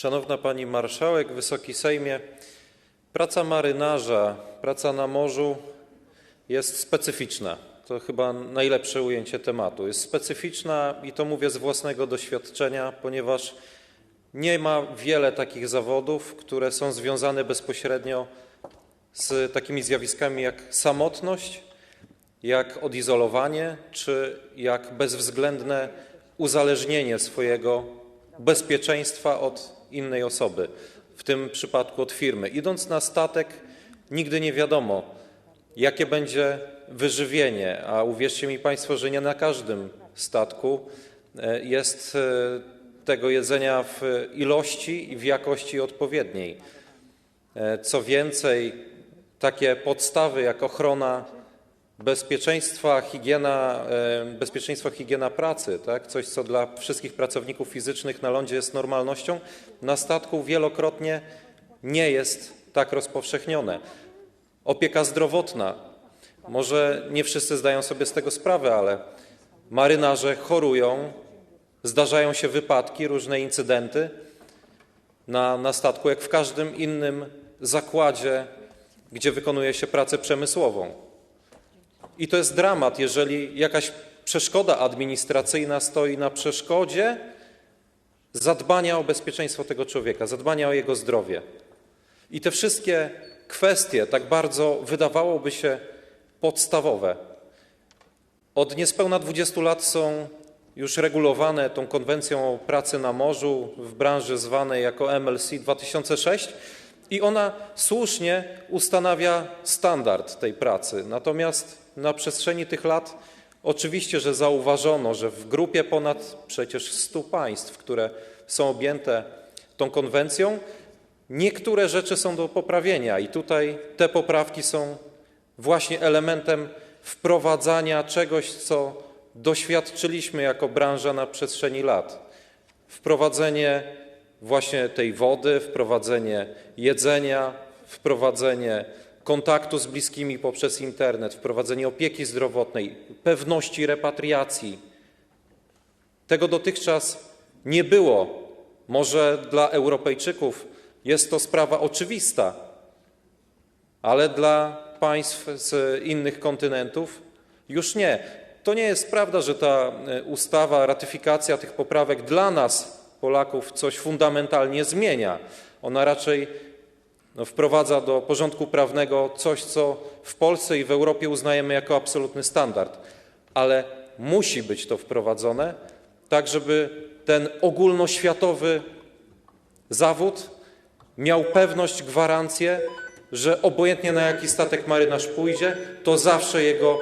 Szanowna Pani Marszałek, Wysoki Sejmie, praca marynarza, praca na morzu jest specyficzna. To chyba najlepsze ujęcie tematu. Jest specyficzna i to mówię z własnego doświadczenia, ponieważ nie ma wiele takich zawodów, które są związane bezpośrednio z takimi zjawiskami jak samotność, jak odizolowanie czy jak bezwzględne uzależnienie swojego bezpieczeństwa od innej osoby, w tym przypadku od firmy. Idąc na statek, nigdy nie wiadomo, jakie będzie wyżywienie, a uwierzcie mi Państwo, że nie na każdym statku e, jest e, tego jedzenia w ilości i w jakości odpowiedniej. E, Co więcej, takie podstawy jak ochrona bezpieczeństwa, higiena, e, bezpieczeństwo, higiena pracy, tak? coś, co dla wszystkich pracowników fizycznych na lądzie jest normalnością, na statku wielokrotnie nie jest tak rozpowszechnione. Opieka zdrowotna. Może nie wszyscy zdają sobie z tego sprawę, ale marynarze chorują, zdarzają się wypadki, różne incydenty na, na statku, jak w każdym innym zakładzie, gdzie wykonuje się pracę przemysłową. I to jest dramat, jeżeli jakaś przeszkoda administracyjna stoi na przeszkodzie zadbania o bezpieczeństwo tego człowieka, zadbania o jego zdrowie. I te wszystkie kwestie, tak bardzo wydawałoby się podstawowe, od niespełna 20 lat są już regulowane tą konwencją o pracy na morzu w branży zwanej jako MLC 2006 i ona słusznie ustanawia standard tej pracy. Natomiast na przestrzeni tych lat oczywiście, że zauważono, że w grupie ponad przecież 100 państw, które są objęte tą konwencją, niektóre rzeczy są do poprawienia i tutaj te poprawki są właśnie elementem wprowadzania czegoś, co doświadczyliśmy jako branża na przestrzeni lat. Wprowadzenie właśnie tej wody, wprowadzenie jedzenia, wprowadzenie kontaktu z bliskimi poprzez internet, wprowadzenie opieki zdrowotnej, pewności repatriacji. Tego dotychczas nie było. Może dla Europejczyków jest to sprawa oczywista, ale dla państw z innych kontynentów już nie. To nie jest prawda, że ta e, ustawa, ratyfikacja tych poprawek dla nas, Polaków, coś fundamentalnie zmienia. Ona raczej no, wprowadza do porządku prawnego coś, co w Polsce i w Europie uznajemy jako absolutny standard, ale musi być to wprowadzone tak, żeby ten ogólnoświatowy zawód miał pewność, gwarancję, że obojętnie na jaki statek marynarz pójdzie, to zawsze jego